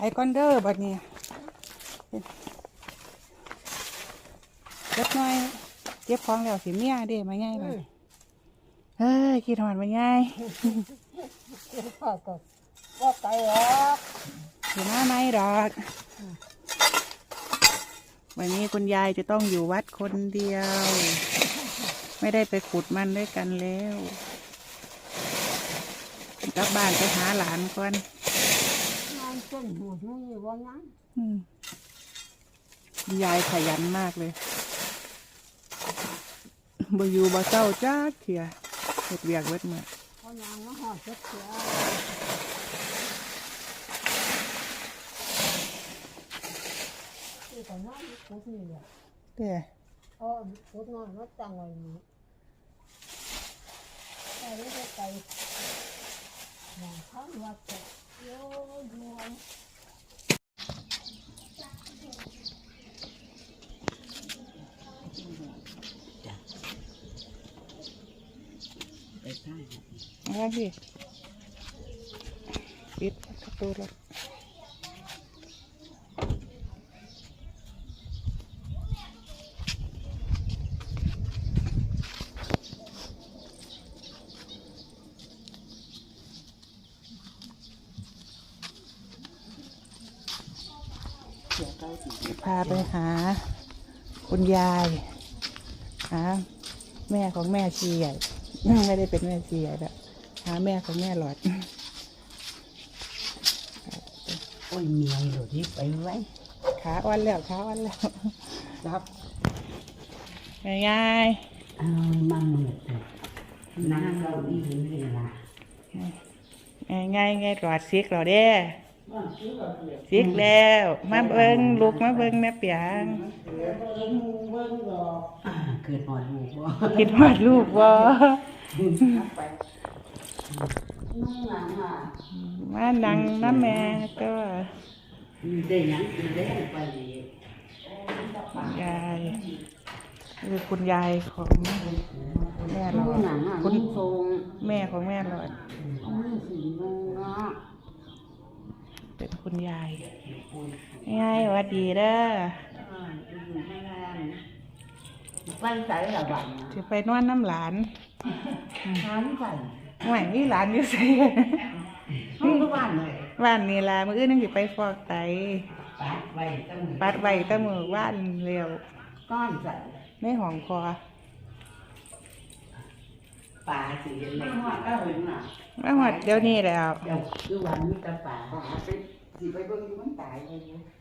ก่ก้อนเด้อบัดนี้เล็กน้อยเก็บของแล้วสิเมียเด้มาง่ายเลยเฮ้ยคิดหอนมาง่ายพ่อก็ก็ไกลหรอกสิมาไหมดอกวันนี้คุณยายจะต้องอยู่วัดคนเดียว ไม่ได้ไปขุดมันด้วยกันแล้วกลับบ้านไปหาหลานก่อน งานเส้นหูนี่ว่างั้นอืมคุณยายขยันมากเลยบ่อยู่บ่เศร้าจ้าเขียเฮ็ดเวียกเวทเมื่อเพราะยางมาหอดเสียเสียที่ก่อนหน้านี้กูนี่แหละเด้อเออกูน้อยมาตั้งไว้นี่ไปเรื่อยไปอย่างข้างวัดจะโยยวน มาพี่ปิดประตูรถ พาไปหาคุณยายหาแม่ของแม่ชีใหญ่ไม่ได้เป็นแม่ชีใหญ่แล้วหาแม่ของแม่หลอด โอ้ยเมียหลุดที่ไปไว้ขาอ่อนแล้วขาอ่อนแล้วรับแม่ยายเอามาหมืดเลยน้ำเราอีกนี่ล่ะแม่ยายไงหลอดซิกเราเด้ ซิกแล้ว มาเบิ้งลูกมาเบิ้งแม่เปียงอ่าเกิดหอดลูกบ่คิดฮอดลูกบ่น้องหลังอะมานังน้ำแม่ก็ได้หยังกินได้ไปดียายคือคุณยายของแม่หลน้อองดหลังอะคุคุณณทรงแม่ของแม่หลอด เอามือสีมือเนาะ เป็น คุณยายยายสวัสดีเด้ออ่าอยู่ให้แรงไปใส่ละบัดนะจะไปนวดน้ำหลานทานใส่หวยมีหลานอยู่ใส่ห้องทุกวันเลยบ้านนี่ล่ะมื้ออื่นนึงสิไปฟอกไตปัดไว้ตั้งปัดไว้แตะมือว่านเร็วก้อนใส่ในห้องคอป่าสีเหลืองว่าก็เห็นน่ะมาหอดเดี๋ยวนี้แล้วเดี๋ยวคือวันนี้ตาป่า หาไปสิไป